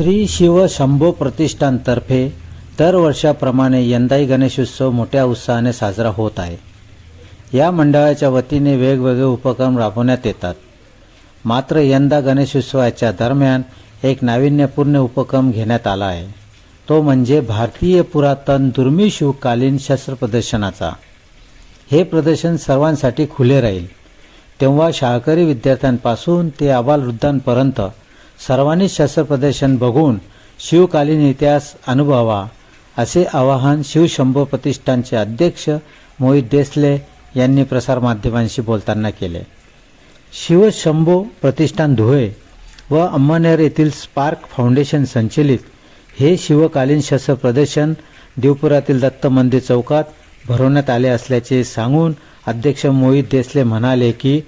श्री शिव शंभो प्रतिष्ठानतर्फे दरवर्षाप्रमाणे यंदाही गणेशोत्सव मोठ्या उत्साहाने साजरा होत आहे. या मंडळाच्या वतीने वेगवेगळे उपक्रम राबवण्यात येतात. मात्र यंदा गणेशोत्सवाच्या दरम्यान एक नाविन्यपूर्ण उपक्रम घेण्यात आला आहे. तो म्हणजे भारतीय पुरातन दुर्मिळ शिवकालीन शस्त्र प्रदर्शनाचा. हे प्रदर्शन सर्वांसाठी खुले राहील. तेव्हा शाळकरी विद्यार्थ्यांपासून ते आबालवृद्धांपर्यंत सर्वांनी शस्त्र प्रदर्शन बघून शिवकालीन इतिहास अनुभवावा असे आवाहन शिवशंभो प्रतिष्ठानचे अध्यक्ष मोहित देसले यांनी प्रसारमाध्यमांशी बोलताना केले. शिवशंभो प्रतिष्ठान धुळे व अंमनेर येथील स्पार्क फाउंडेशन संचलित हे शिवकालीन शस्त्र प्रदर्शन देवपुरातील दत्त मंदिर चौकात भरवण्यात आले असल्याचे सांगून अध्यक्ष मोहित देसले म्हणाले की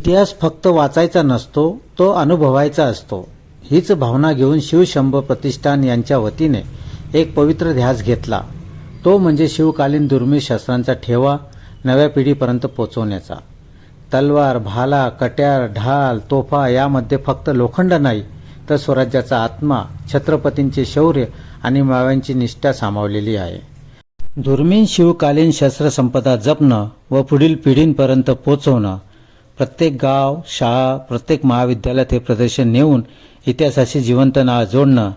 इतिहास फक्त वाचायचा नसतो तो अनुभवायचा असतो. हीच भावना घेऊन शिवशंभ प्रतिष्ठान यांच्या वतीने एक पवित्र ध्यास घेतला. तो म्हणजे शिवकालीन दुर्मिळ शस्त्रांचा ठेवा नव्या पिढीपर्यंत पोचवण्याचा. तलवार भाला कट्यार ढाल तोफा यामध्ये फक्त लोखंड नाही तर स्वराज्याचा आत्मा छत्रपतींचे शौर्य आणि माव्यांची निष्ठा सामावलेली आहे. दुर्मिळ शिवकालीन शस्त्रसंपदा जपणं व पुढील पिढींपर्यंत पोचवणं प्रत्येक गाव शाळा प्रत्येक महाविद्यालयात हे प्रदर्शन नेऊन इतिहासाशी जिवंत नाळ जोडणं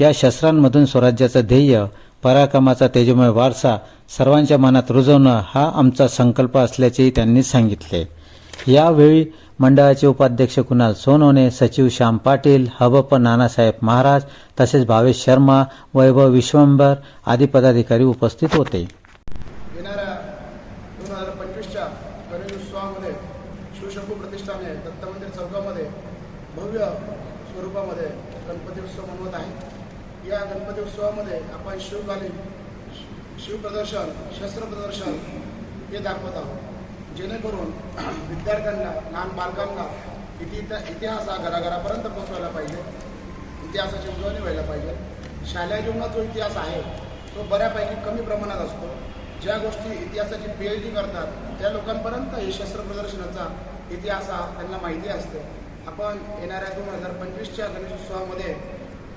या शस्त्रांमधून स्वराज्याचं ध्येय पराक्रमाचा तेजोमय वारसा सर्वांच्या मनात रुजवणं हा आमचा संकल्प असल्याचेही त्यांनी सांगितले. यावेळी मंडळाचे उपाध्यक्ष कुणाल सोनवणे सचिव श्याम पाटील हबप नानासाहेब महाराज तसेच भावेश शर्मा वैभव विश्वंभर आदी पदाधिकारी उपस्थित होते. येणाऱ्या दोन हजार पंचवीसच्या गणेशोत्सवामध्ये शिवशंभू प्रतिष्ठाने दत्त मंदिर चौकामध्ये भव्य स्वरूपामध्ये गणपती उत्सव मनवत आहे. या गणपती उत्सवामध्ये आपण शिवकालीन शिवप्रदर्शन शस्त्र प्रदर्शन हे दाखवत आहोत. जेणेकरून विद्यार्थ्यांना लहान बालकांना इति इतिहास हा घराघरापर्यंत पोहोचवायला पाहिजे. इतिहासाची उजवणी व्हायला पाहिजे. शालेय जीवनात जो इतिहास आहे तो बऱ्यापैकी कमी प्रमाणात असतो. ज्या गोष्टी इतिहासाची पी एच डी करतात त्या लोकांपर्यंत हे शस्त्र प्रदर्शनाचा इतिहास हा त्यांना माहिती असते. आपण येणाऱ्या दोन हजार पंचवीसच्या गणेशोत्सवामध्ये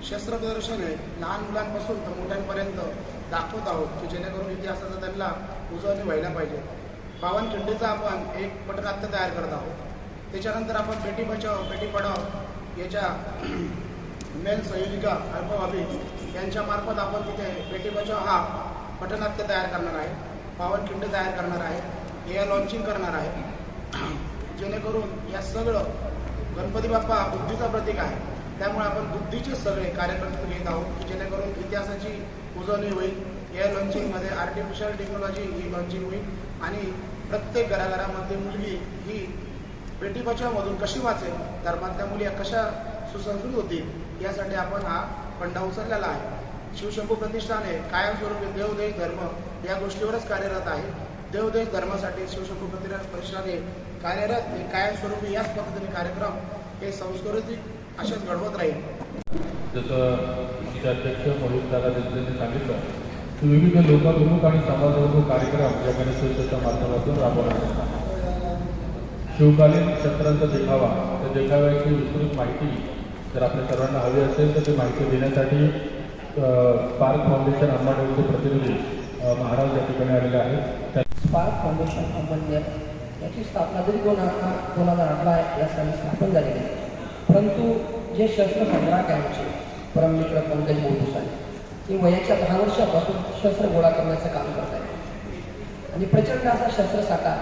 शस्त्र प्रदर्शन हे लहान मुलांपासून तर मोठ्यांपर्यंत दाखवत आहोत की जेणेकरून इतिहासाचा त्यांना उजवणी व्हायला पाहिजे. पावनखिंडीचा आपण एक पटनाट्य तयार करत आहोत. त्याच्यानंतर आपण बेटी बचाव बेटी पढाव याच्या मेन संयोजिका अल्पभावी यांच्यामार्फत आपण तिथे बेटी बचाव हा पटनाट्य तयार करणार आहे पावनखिंड तयार करणार आहे हे लॉन्चिंग करणार आहे. जेणेकरून या सगळं गणपती बाप्पा बुद्धीचा प्रतीक आहे. त्यामुळे आपण बुद्धीचे सगळे कार्यक्रम घेत आहोत की जेणेकरून इतिहासाची उजवणी होईल एअर लॉन्चिंगमध्ये आर्टिफिशियल टेक्नॉलॉजी ही लॉन्चिंग होईल आणि प्रत्येक घराघरामध्ये मुलगी ही बेटी बचावमधून कशी वाचेल धर्मातल्या मुली कशा सुसंस्कृत होतील यासाठी आपण हा पंडा उचललेला आहे. शिवशंभू आहे कायमस्वरूपी देवदेश धर्म या गोष्टीवरच कार्यरत आहे. देवदेश धर्मासाठी शिवशंभू प्रतिष्ठान प्रतिष्ठाने कार्यरत हे कायमस्वरूपी याच पद्धतीने कार्यक्रम हे सांस्कृतिक असेच घडवत राहील. जसं अध्यक्ष मोहित दादा सांगितलं की विविध लोकाभिमुख आणि समाजाभिमुख कार्यक्रम या गणेशोत्सवाच्या माध्यमातून राबवण्यात येतात. शिवकालीन क्षेत्रांचा देखावा त्या देखाव्याची विस्तृत माहिती जर आपल्या सर्वांना हवी असेल तर ती माहिती देण्यासाठी पार्क फाउंडेशन अंबाडेचे प्रतिनिधी महाराज या ठिकाणी आलेले आहेत. स्पार्क फाउंडेशन अंबरनेर याची स्थापना जरी दोन हजार दोन हजार अठरा या साली स्थापन झालेली आहे. परंतु जे शस्त्र सम्राट आहे आमचे परममित्र पंकज साहेब ते वयाच्या दहा वर्षापासून शस्त्र गोळा करण्याचं काम करत आहे आणि प्रचंड असा शस्त्रसाठा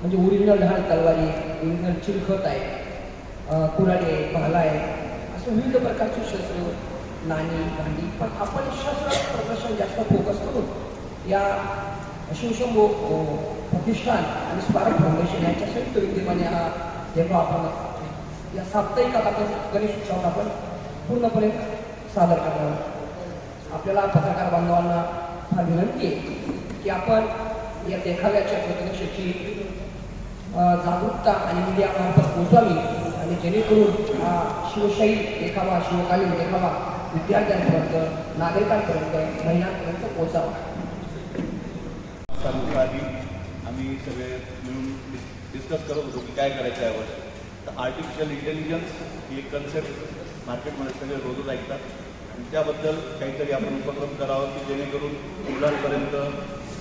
म्हणजे ओरिजिनल ढाल तलवारी ओरिजिनल चिलखत आहे कुराडी आहे भाला आहे असं विविध प्रकारचे शस्त्र नाणी भांडी. पण आपण शस्त्र प्रदर्शन जास्त फोकस करून या शिवशंभो प्रतिष्ठान आणि स्मारक फाउंडेशन यांच्या संयुक्त विद्यमाने हा जेव्हा आपण या साप्ताहिकात आपण गणेश उत्सवात आपण पूर्णपणे सादर करणार आहोत. आपल्याला पत्रकार बांधवांना फार विनंती आहे की आपण या देखाव्याच्या प्रतिनिधीची जागरूकता आणि मीडियामार्फत पोहोचावी आणि जेणेकरून हा शिवशाही देखावा शिवकालीन देखावा विद्यार्थ्यांपर्यंत नागरिकांपर्यंत महिलांपर्यंत पोहोचावा. आधी आम्ही सगळे मिळून डिस्कस करत होतो की काय करायचं यावर. तर आर्टिफिशियल इंटेलिजन्स ही एक कन्सेप्ट मार्केटमध्ये सगळे रोजच ऐकतात. आणि त्याबद्दल काहीतरी आपण उपक्रम करावा की जेणेकरून मुलांपर्यंत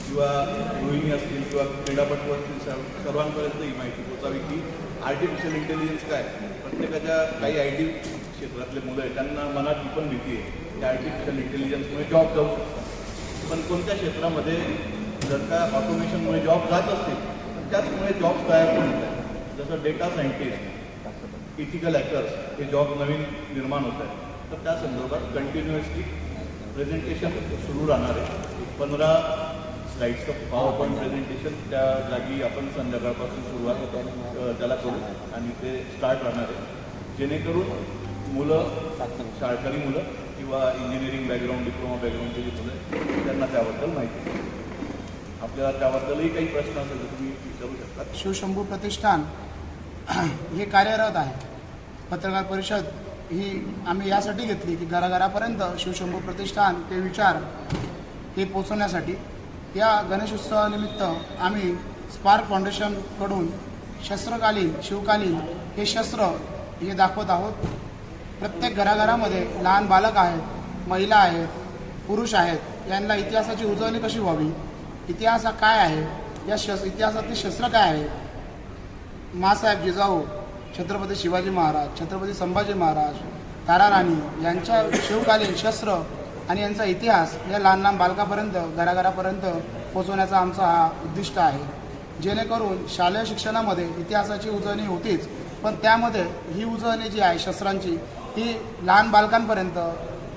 किंवा गृहिणी असतील किंवा क्रीडापटू असतील सर्व- सर्वांपर्यंत ही माहिती पोचावी की आर्टिफिशियल इंटेलिजन्स काय? प्रत्येकाच्या काही आय टी क्षेत्रातले मुलं आहेत त्यांना मनात ही पण भीती आहे की आर्टिफिशियल इंटेलिजन्समुळे जॉब जाऊ शकतात. पण कोणत्या क्षेत्रामध्ये जर का ऑटोमेशनमुळे जॉब जात असतील तर त्याचमुळे जॉब्स तयार पण होत जसं डेटा सायंटिस्ट इथिकल ॲक्टर्स हे जॉब नवीन निर्माण होत आहेत. तर त्या संदर्भात कंटिन्युअसली प्रेझेंटेशन सुरू राहणार आहे. पंधरा स्लाईड्सचं पॉवर पॉईंट प्रेझेंटेशन त्या जागी आपण संध्याकाळपासून सुरुवात त्याला करू आणि ते स्टार्ट राहणार आहे. जेणेकरून मुलं शाळकरी मुलं किंवा इंजिनिअरिंग बॅकग्राऊंड डिप्लोमा बॅकग्राऊंडचे जी मुलं आहेत त्यांना त्याबद्दल माहिती आपल्याला त्याबद्दलही काही प्रश्न असेल तर तुम्ही विचारू शकता. शिवशंभू प्रतिष्ठान हे कार्यरत आहे. पत्रकार परिषद ही आम्ही यासाठी घेतली की घराघरापर्यंत शिवशंभू प्रतिष्ठान ते विचार हे पोचवण्यासाठी या गणेशोत्सवानिमित्त आम्ही स्पार्क फाउंडेशनकडून शस्त्रकालीन शिवकालीन हे शस्त्र हे दाखवत आहोत. प्रत्येक घराघरामध्ये लहान बालक आहेत महिला आहेत पुरुष आहेत यांना इतिहासाची उजळणी कशी व्हावी? इतिहास हा काय आहे? या शस इतिहासातले शस्त्र काय आहे? मासाहेब जिजाऊ छत्रपती शिवाजी महाराज छत्रपती संभाजी महाराज ताराराणी यांच्या शिवकालीन शस्त्र आणि यांचा इतिहास या लहान लहान बालकापर्यंत घराघरापर्यंत पोचवण्याचा आमचा हा उद्दिष्ट आहे. जेणेकरून शालेय शिक्षणामध्ये इतिहासाची उजळणी होतीच पण त्यामध्ये ही उजळणी जी आहे शस्त्रांची ही लहान बालकांपर्यंत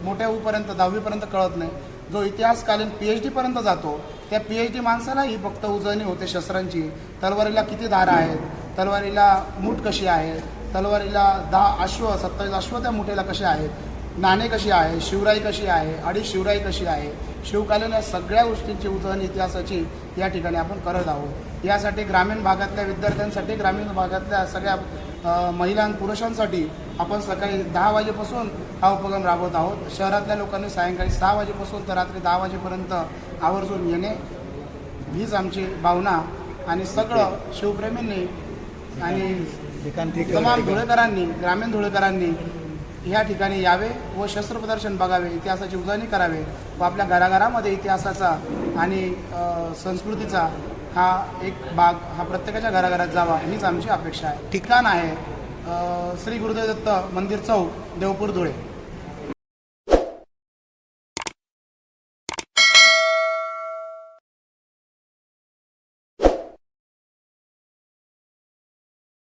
मोठ्या होईपर्यंत दहावीपर्यंत कळत नाही. जो इतिहासकालीन पी एच डीपर्यंत जातो त्या पी एच डी माणसाला ही फक्त उजळणी होते शस्त्रांची. तलवारीला किती धारा आहेत? तलवारीला मूठ कशी आहे? तलवारीला दहा अश्व सत्तावीस अश्व त्या मुठेला कसे आहेत? नाणे कशी आहे? शिवराई कशी आहे? अडीच शिवराई कशी आहे? शिवकालीन या सगळ्या गोष्टींची उजळणी इतिहासाची या ठिकाणी आपण करत आहोत. यासाठी ग्रामीण भागातल्या विद्यार्थ्यांसाठी ग्रामीण भागातल्या सगळ्या महिला आणि पुरुषांसाठी आपण सकाळी दहा वाजेपासून हा उपक्रम राबवत आहोत. शहरातल्या लोकांनी सायंकाळी सहा वाजेपासून तर रात्री दहा वाजेपर्यंत आवर्जून येणे हीच आमची भावना आणि सगळं शिवप्रेमींनी आणि तमाम धुळेकरांनी ग्रामीण धुळेकरांनी या ठिकाणी यावे व शस्त्र प्रदर्शन बघावे इतिहासाची उजळणी करावे व आपल्या घराघरामध्ये इतिहासाचा आणि संस्कृतीचा हा एक भाग हा प्रत्येकाच्या घराघरात जावा हीच आमची अपेक्षा आहे. ठिकाण आहे श्री गुरुदेव दत्त मंदिर चौक देवपूर धुळे.